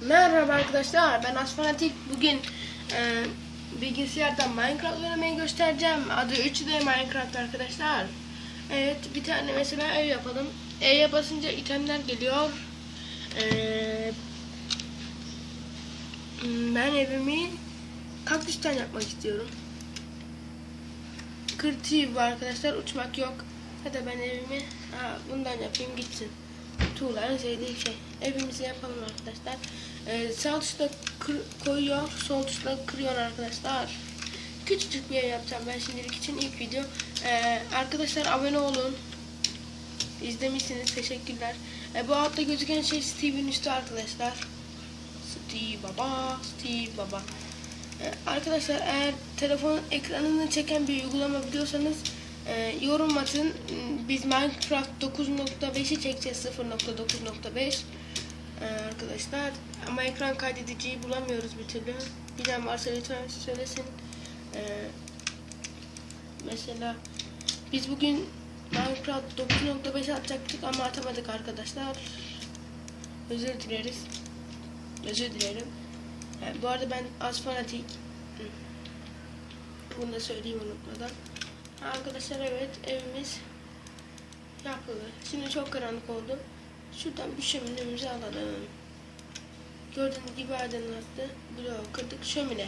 Merhaba arkadaşlar ben Asfanatik bugün e, bilgisayardan Minecraft oynamayı göstereceğim. Adı 3D Minecraft arkadaşlar. Evet bir tane mesela ev yapalım. E'ye basınca itemler geliyor. E, Ben evimi kaktüsten yapmak istiyorum. Kırtıyı var arkadaşlar uçmak yok. Hadi ben evimi ha, bundan yapayım gitsin Tuğla'nın sevdiği şey. Evimizi yapalım arkadaşlar. Ee, sağ tuşla koyuyor, sol tuşla kırıyor arkadaşlar. Küçücük bir ev yapacağım ben şimdilik için ilk video. Ee, arkadaşlar abone olun. İzlemişsiniz teşekkürler. Ee, bu altta gözüken şey Steve'in üstü arkadaşlar. Steve baba, Steve baba. Ee, arkadaşlar eğer telefon ekranını çeken bir uygulama biliyorsanız e, yorum atın. Biz Minecraft 9.5'i çekeceğiz 0.9.5 Ee, arkadaşlar ama ekran kaydediciyi bulamıyoruz bir türlü. Bilen varsa lütfen söylesin. Ee, mesela biz bugün Minecraft 9.5 atacaktık ama atamadık arkadaşlar. Özür dileriz. Özür dilerim. Yani bu arada ben az fanatik. Bunu da söyleyeyim unutmadan. Arkadaşlar evet evimiz yapıldı. Şimdi çok karanlık oldu. Şuradan bir şöminemizi alalım. Gördüğünüz gibi aydınlattı. Bloğu kırdık. Şömine.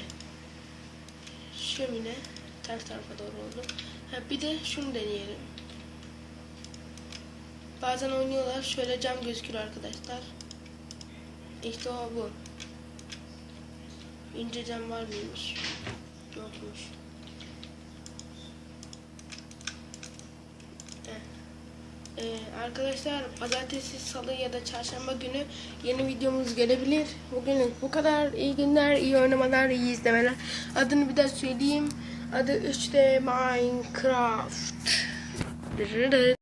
Şömine. Ters tarafa doğru oldu. Ha, bir de şunu deneyelim. Bazen oynuyorlar. Şöyle cam gözüküyor arkadaşlar. İşte o bu. İnce cam var mıymış? Yokmuş. Ee, arkadaşlar pazartesi, salı ya da çarşamba günü yeni videomuz gelebilir. Bugünlük bu kadar. İyi günler, iyi oynamalar, iyi izlemeler. Adını bir daha söyleyeyim. Adı 3D Minecraft.